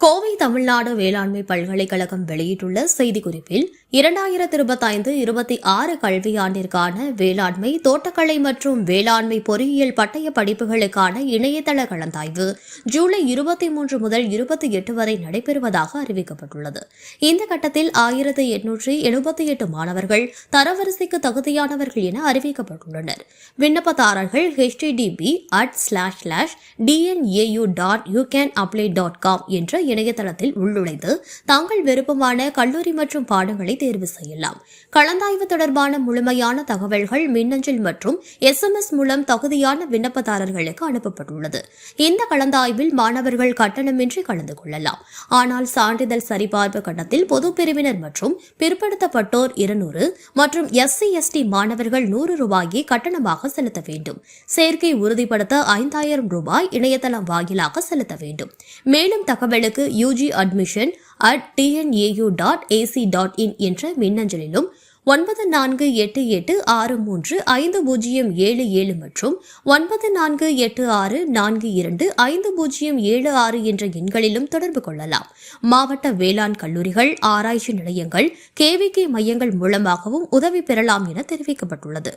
கோவை தமிழ்நாடு வேளாண்மை பல்கலைக்கழகம் வெளியிட்டுள்ள செய்திக்குறிப்பில் இரண்டாயிரத்தி இருபத்தைந்து இருபத்தி ஆறு கல்வியாண்டிற்கான வேளாண்மை தோட்டக்கலை மற்றும் வேளாண்மை பொறியியல் பட்டய படிப்புகளுக்கான இணையதள கலந்தாய்வு ஜூலை இருபத்தி மூன்று முதல் இருபத்தி எட்டு வரை நடைபெறுவதாக அறிவிக்கப்பட்டுள்ளது. இந்த கட்டத்தில் ஆயிரத்து எண்ணூற்றி எழுபத்தி எட்டு மாணவர்கள் தரவரிசைக்கு தகுதியானவர்கள் என அறிவிக்கப்பட்டுள்ளனர். விண்ணப்பதாரர்கள் HTTP at slash slash TNAU dot you can apply dot com என்ற இணையதளத்தில் உள்நுழைந்து தாங்கள் விருப்பமான கல்லூரி மற்றும் பாடங்களை தேர்வு செய்யலாம். கலந்தாய்வு தொடர்பான முழுமையான தகவல்கள் மின்னஞ்சல் மற்றும் எஸ்எம்எஸ் மூலம் தகுதியான விண்ணப்பதாரர்களுக்கு அனுப்பப்பட்டுள்ளது. இந்த கலந்தாய்வில் மாணவர்கள் கட்டணமின்றி கலந்து கொள்ளலாம். ஆனால் சான்றிதழ் சரிபார்ப்பு கட்டத்தில் பொது பிரிவினர் மற்றும் பிற்படுத்தப்பட்டோர் இருநூறு மற்றும் எஸ்சி எஸ்டி மாணவர்கள் நூறு ரூபாயை கட்டணமாக செலுத்த வேண்டும். சேர்க்கை உறுதிப்படுத்த ஐந்தாயிரம் ரூபாய் இணையதளம் வாயிலாக செலுத்த வேண்டும். மேலும் தகவலுக்கு UG admission at TNAU dot AC dot in என்ற மின்னஞ்சலிலும் ஒன்பது நான்கு எட்டு எட்டு ஆறு மூன்று ஐந்து பூஜ்ஜியம் ஏழு ஏழு மற்றும் ஒன்பது நான்கு எட்டு ஆறு நான்கு இரண்டு ஐந்து பூஜ்ஜியம் ஏழு ஆறு என்ற எண்களிலும் தொடர்பு கொள்ளலாம். மாவட்ட வேளாண் கல்லூரிகள் ஆராய்ச்சி நிலையங்கள் கேவிகே மையங்கள் மூலமாகவும் உதவி பெறலாம் என தெரிவிக்கப்பட்டுள்ளது.